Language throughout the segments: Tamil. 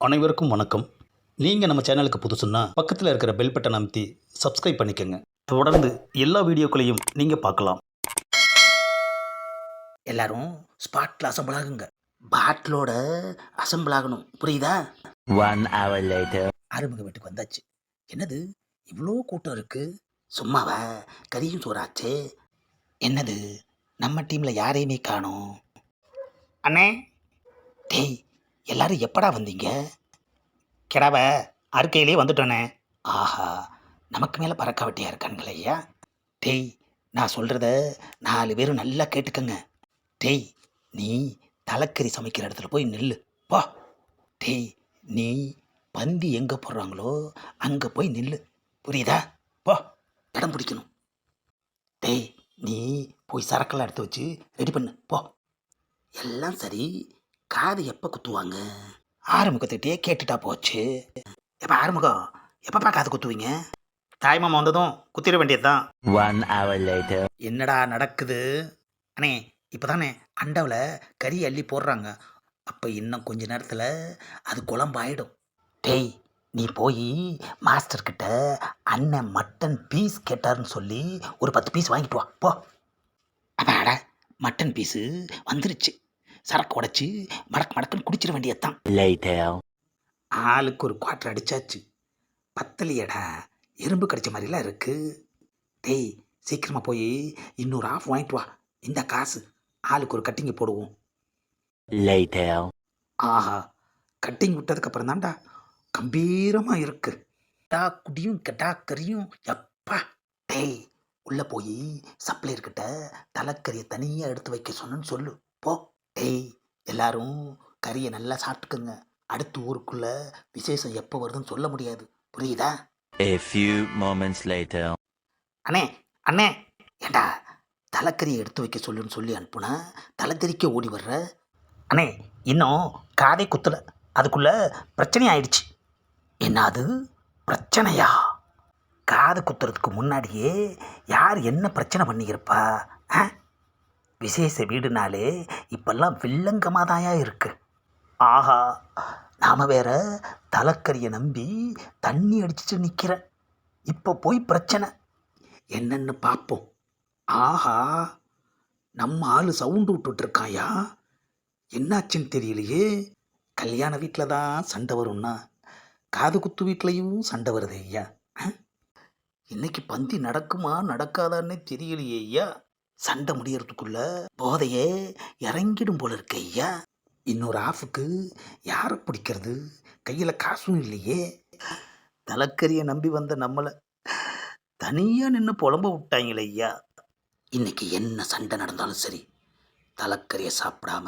அனைவருக்கும் வணக்கம். நீங்கள் நம்ம சேனலுக்கு புதுசுன்னா பக்கத்தில் இருக்கிற பெல் பட்டனை அமைத்தி சப்ஸ்கிரைப் பண்ணிக்கோங்க. தொடர்ந்து எல்லா வீடியோக்களையும் நீங்கள் பார்க்கலாம். எல்லாரும் ஸ்பாட்டில் அசம்பிள் ஆகுங்க. பாட்டிலோட அசம்பிள் ஆகணும். புரியுதா? One hour later. ஆறுமுக வீட்டுக்கு வந்தாச்சு. என்னது? இவ்வளோ கூட்டம் இருக்கு. சும்மாவா? கறியும் சோறாச்சே. என்னது? நம்ம டீம்ல யாரையுமே காணோம். அண்ணே. டேய் எல்லாரும் எப்படா வந்தீங்க? கிடாவ அறுக்கையிலே வந்துட்டோனே. ஆஹா நமக்கு மேலே பறக்க வெட்டியா இருக்கானுங்களே ஐயா. டேய் நான் சொல்கிறத நாலு பேரும் நல்லா கேட்டுக்கங்க. டேய் நீ தலைக்கறி சமைக்கிற இடத்துல போய் நில்லு. போ. டேய் நீ பந்தி எங்கே போடுறாங்களோ அங்கே போய் நில்லு. புரியுதா? போ. இடம் பிடிக்கணும். டேய் நீ போய் சரக்கெல்லாம் எடுத்து வச்சு ரெடி பண்ணு. போ. எல்லாம் சரி. காது எப்போ குத்துவாங்க? ஆறுமுகத்திட்டே கேட்டுட்டா போச்சு. எப்போ ஆறுமுகம் எப்பப்பா காது குத்துவீங்க? தாய்மாமா வந்ததும் குத்திட வேண்டியதுதான். One hour later. என்னடா நடக்குது? அண்ணே இப்போதானே அண்டாவில் கறி அள்ளி போடுறாங்க. அப்போ இன்னும் கொஞ்ச நேரத்தில் அது குழம்பாயிடும். டேய் நீ போய் மாஸ்டர் கிட்ட அண்ணன் மட்டன் பீஸ் கேட்டாருன்னு சொல்லி ஒரு பத்து பீஸ் வாங்கிட்டு வா. போ. அப்பாடா மட்டன் பீஸு வந்துருச்சு. சரக்கு உடைச்சி மடக்கு மடக்குன்னு குடிச்சிட வேண்டியதுதான். ஆளுக்கு ஒரு குவாட்டர் அடிச்சாச்சு. பத்தலையடா எறும்பு கடிச்ச மாதிரிலாம் இருக்கு. டேய் சீக்கிரமா போய் இன்னொரு ஆஃப் வாங்கிட்டு வா. இந்த காசு. ஆளுக்கு ஒரு கட்டிங்க போடுவோம். ஆஹா கட்டிங் விட்டதுக்கு அப்புறம் தான்டா கம்பீரமா இருக்கு. டா குடியும் கெட்டா கறியும். எப்பா டேய் உள்ள போய் சப்ளையர் கிட்ட தலைக்கறியை தனியா எடுத்து வைக்க சொன்னேன்னு சொல்லு. போ. டேய் எல்லாரும் கறியை நல்லா சாப்பிட்டுக்குங்க. அடுத்த ஊருக்குள்ள விசேஷம் எப்போ வருதுன்னு சொல்ல முடியாது. புரியுதா? A few moments later. அண்ணே அண்ணே. ஏண்டா தலைக்கறியை எடுத்து வைக்க சொல்லுன்னு சொல்லி அனுப்புனா தலைக்கறிக்க ஓடி வர்ற? அண்ணே இன்னும் காதை குத்தல. அதுக்குள்ள பிரச்சனை ஆயிடுச்சு. என்ன அது? பிரச்சனையா? காது குத்துறதுக்கு முன்னாடியே யார் என்ன பிரச்சனை பண்ணியிருப்பா? ஆ? விசேஷ வீடுனாலே இப்பெல்லாம் வில்லங்கமாதாயா இருக்கு. ஆஹா நாம வேற தலைக்கறியை நம்பி தண்ணி அடிச்சிட்டு நிற்கிறேன் இப்போ போய் பிரச்சனை. என்னன்னு பார்ப்போம் ஆஹா நம்ம ஆள் சவுண்டு விட்டுட்ருக்காயா? என்னாச்சுன்னு தெரியலையே. கல்யாண வீட்டில் தான் சண்டை வரும்னா காது குத்து வீட்லேயும் சண்டை வருது ஐயா. இன்னைக்கு பந்தி நடக்குமா நடக்காதான்னு தெரியலையே ஐயா. சண்டை முடியறதுக்குள்ள போதையே இறங்கிடும் போல இருக்கு ஐயா. இன்னொரு ஆஃபுக்கு யாரை பிடிக்கிறது? கையில் காசும் இல்லையே. தலைக்கறியை நம்பி வந்த நம்மளை தனியாக நின்று புலம்ப விட்டாங்களே ஐயா. இன்னைக்கு என்ன சண்டை நடந்தாலும் சரி தலைக்கறியை சாப்பிடாம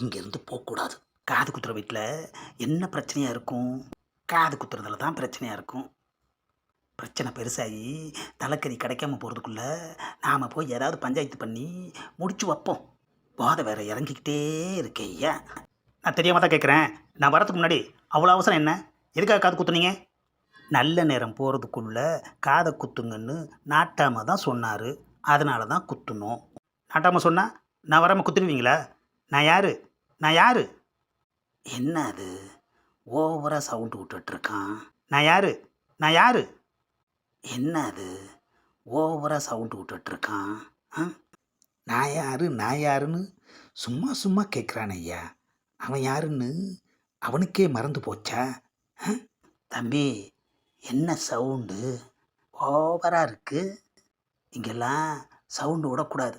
இங்கேருந்து போகக்கூடாது. காது குத்துற வீட்டில் என்ன பிரச்சனையாக இருக்கும்? காது குத்துறதுல தான் பிரச்சனையாக இருக்கும். பிரச்சனை பெருசாகி தலைக்கறி கிடைக்காம போகிறதுக்குள்ள நாம் போய் ஏதாவது பஞ்சாயத்து பண்ணி முடிச்சு வைப்போம். போதை வேற இறங்கிக்கிட்டே இருக்கேயா நான் தெரியாம தான் கேட்குறேன் நான் வரதுக்கு முன்னாடி அவ்வளோ அவசரம் என்ன? எதுக்காக காது குத்துனீங்க? நல்ல நேரம் போகிறதுக்குள்ள காதை குத்துங்கன்னு நாட்டாம தான் சொன்னார். அதனால தான் குத்துனோம். நாட்டாம சொன்னால் நான் வராமல் குத்துடுவீங்களா? நான் யார்? நான் யார்? என்ன அது? ஓவராக சவுண்டு விட்டுட்ருக்கான் நான் யார்? நான் யார்? என்ன அது ஓவராக சவுண்டு விட்டுட்ருக்கான் ஆ? நான் யாரு? நான் யாருன்னு சும்மா சும்மா கேட்குறான் ஐயா. அவன் யாருன்னு அவனுக்கே மறந்து போச்சா? தம்பி என்ன சவுண்டு? ஓவராக இருக்குது இங்கெல்லாம் சவுண்டு விடக்கூடாது.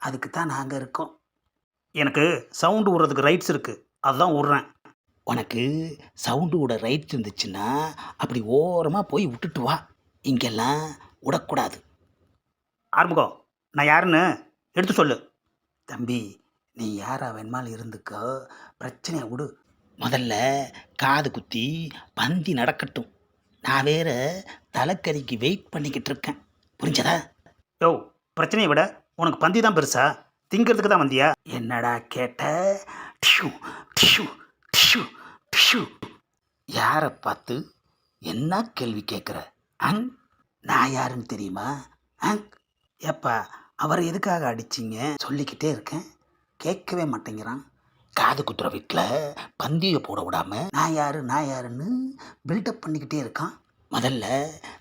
அதுக்கு தான் நாங்கள் இருக்கோம். எனக்கு சவுண்டு விடுறதுக்கு ரைட்ஸ் இருக்குது அதுதான் விட்றேன். உனக்கு சவுண்டு விட ரைட்ஸ் இருந்துச்சுன்னா அப்படி ஓரமாக போய் விட்டுட்டு வா. இங்கெல்லாம் விடக்கூடாது ஆறுமுகம் நான் யாருன்னு எடுத்து சொல்லு. தம்பி நீ யாரா வேணுமாலும் இருந்துக்கோ. பிரச்சனையை விடு. முதல்ல காது குத்தி பந்தி நடக்கட்டும். நான் வேற தலைக்கறிக்கு வெயிட் பண்ணிக்கிட்டு இருக்கேன். புரிஞ்சதா? யோ பிரச்சனையை விட உனக்கு பந்தி தான் பெருசா? திங்கிறதுக்கு தான் வந்தியா? என்னடா கேட்ட? டிஷு டிஷு டிஷு டிஷு. யாரை பார்த்து என்ன கேள்வி கேட்குற அங் நான் யாருன்னு தெரியுமா? அங் ஏப்பா அவரை எதுக்காக அடிச்சிங்க? சொல்லிக்கிட்டே இருக்கேன். கேட்கவே மாட்டேங்கிறான். காது குத்துற வீட்டில் பந்தியை போட விடாம நான் யாரு நான் யாருன்னு பில்டப் பண்ணிக்கிட்டே இருக்கான். முதல்ல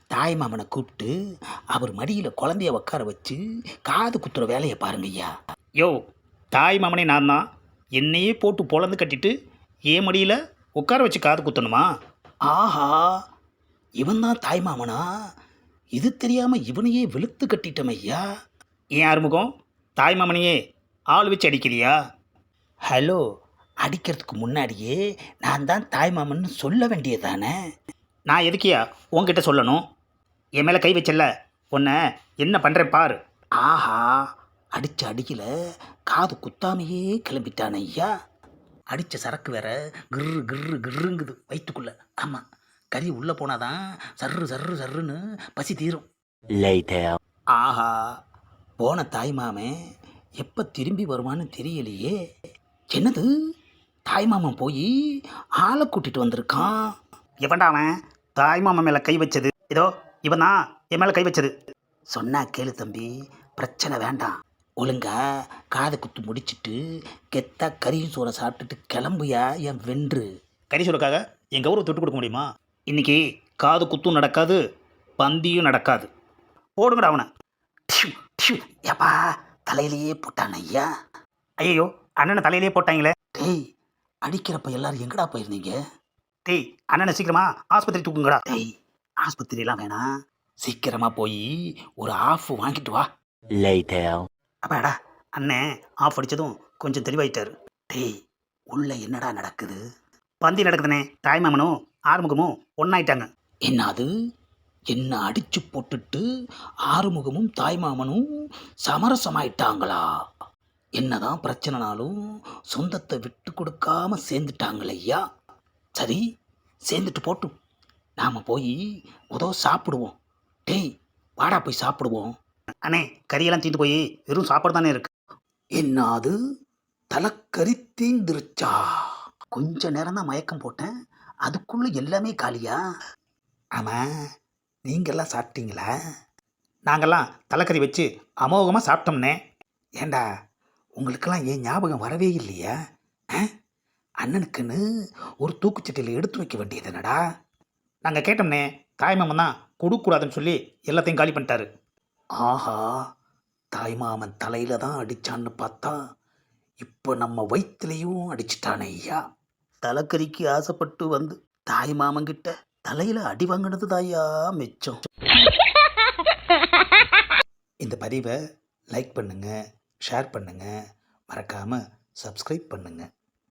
தாய் மாமனை கூப்பிட்டு அவர் மடியில் குழந்தைய உட்கார வச்சு காது குத்துற வேலையை பாருங்க ஐயா. யோ தாய் மாமனே நான் தான். என்னையே போட்டு பொழந்து கட்டிட்டு ஏன் மடியில் உட்கார வச்சு காது குத்தணுமா? ஆஹா இவன் தான் தாய் மாமனா? இது தெரியாமல் இவனையே வெளுத்து கட்டிட்டோம் ஐயா. ஏன் ஆறுமுகம்? தாய்மாமனையே ஆள் வச்சு அடிக்கிறியா? ஹலோ அடிக்கிறதுக்கு முன்னாடியே நான் தான் தாய்மாமன் சொல்ல வேண்டியதானே? நான் எதுக்கியா உன்கிட்ட சொல்லணும்? என் மேலே கை வச்சல உன்னை என்ன பண்ணுறேன் பார். ஆஹா அடித்த அடியில் காது குத்தாமையே கிளம்பிட்டான ஐயா. அடித்த சரக்கு வேற கிர்ரு கிர்ரு கிர்ருங்குது வயிற்றுக்குள்ளே ஆமாம் கறி உள்ளே போனாதான் சர்ரு சர்ரு சர்ருன்னு பசி தீரும். ஆஹா போன தாய் மாமன் எப்போ திரும்பி வருவான்னு தெரியலையே. என்னது? தாய் மாமன் போய் ஆளை கூட்டிட்டு வந்திருக்கான். எவன்டா அவன்? தாய் மாமன் மேலே கை வச்சது. இதோ இவன் தான் என் மேலே கை வச்சது. சொன்னா கேளு தம்பி பிரச்சனை வேண்டாம். ஒழுங்கா காதை குத்து முடிச்சிட்டு கெத்தா கறியும் சோறை சாப்பிட்டுட்டு கிளம்புயா என் வென்று. கறி சொல்லுக்காக என் கௌரவ தொட்டு கொடுக்க முடியுமா? இன்னைக்கு காது குத்தும் நடக்காது பந்தியும் நடக்காது. போடுங்கடா அவனை. டியூ, டியூ, ஏப்பா தலையிலேயே போட்டான் ஐயா. ஐயோ அண்ணனை தலையிலே போட்டாங்களே. டேய் அடிக்கிறப்ப எல்லாரும் எங்கடா போயிருந்தீங்க? டேய் அண்ணனை சீக்கிரமா ஆஸ்பத்திரி தூக்குங்கடா. டேய் ஆஸ்பத்திரியெல்லாம் வேணாம் சீக்கிரமா போய் ஒரு ஆஃப் வாங்கிட்டு வா. Later. அப்பாடா அண்ணன் ஆஃப் அடிச்சதும் கொஞ்சம் தெளிவாயிட்டாரு. டேய் உள்ள என்னடா நடக்குது? பந்தி நடக்குதுனே தாய் மாமனும் ஆறுமுகமும் ஒன்றாயிட்டாங்க என்னது? என்ன அடிச்சு போட்டுட்டு ஆறுமுகமும் தாய்மாமனும் சமரசமாயிட்டாங்களா? என்னதான் பிரச்சனைனாலும் சொந்தத்தை விட்டு கொடுக்காம சேர்ந்துட்டாங்களையா சரி சேர்ந்துட்டு போட்டும் நாம் போய் உதவ சாப்பிடுவோம். டேய் வாடா போய் சாப்பிடுவோம். அண்ணே கறியெல்லாம் தீந்து போய் வெறும் சாப்பாடு தானே இருக்கு. என்னது? தலைக்கறி தீந்துருச்சா? கொஞ்ச நேரம் தான் மயக்கம் போட்டேன். அதுக்குள்ள எல்லாமே காலியா? ஆமாம் நீங்கள்லாம் சாப்பிட்டீங்களா? நாங்கள்லாம் தலைக்கறி வச்சு அமோகமாக சாப்பிட்டோம்னே. ஏண்டா உங்களுக்கெல்லாம் ஏன் ஞாபகம் வரவே இல்லையா? ஆ? அண்ணனுக்குன்னு ஒரு தூக்குச்சட்டியில் எடுத்து வைக்க வேண்டியது என்னடா? நாங்கள் கேட்டோம்னே தாய்மாமன் தான் கொடுக்கூடாதுன்னு சொல்லி எல்லாத்தையும் காலி பண்ணிட்டாரு. ஆஹா தாய்மாமன் தலையில் தான் அடித்தான்னு பார்த்தா இப்போ நம்ம வயிற்றுலையும் அடிச்சிட்டானே ஐயா. தலைக்கறிக்கு ஆசைப்பட்டு வந்து தாய் மாமங்கிட்ட தலையில அடி வாங்கினது தாயா மிச்சம். இந்த பதிவை லைக் பண்ணுங்க ஷேர் பண்ணுங்க. மறக்காம சப்ஸ்கிரைப் பண்ணுங்கள்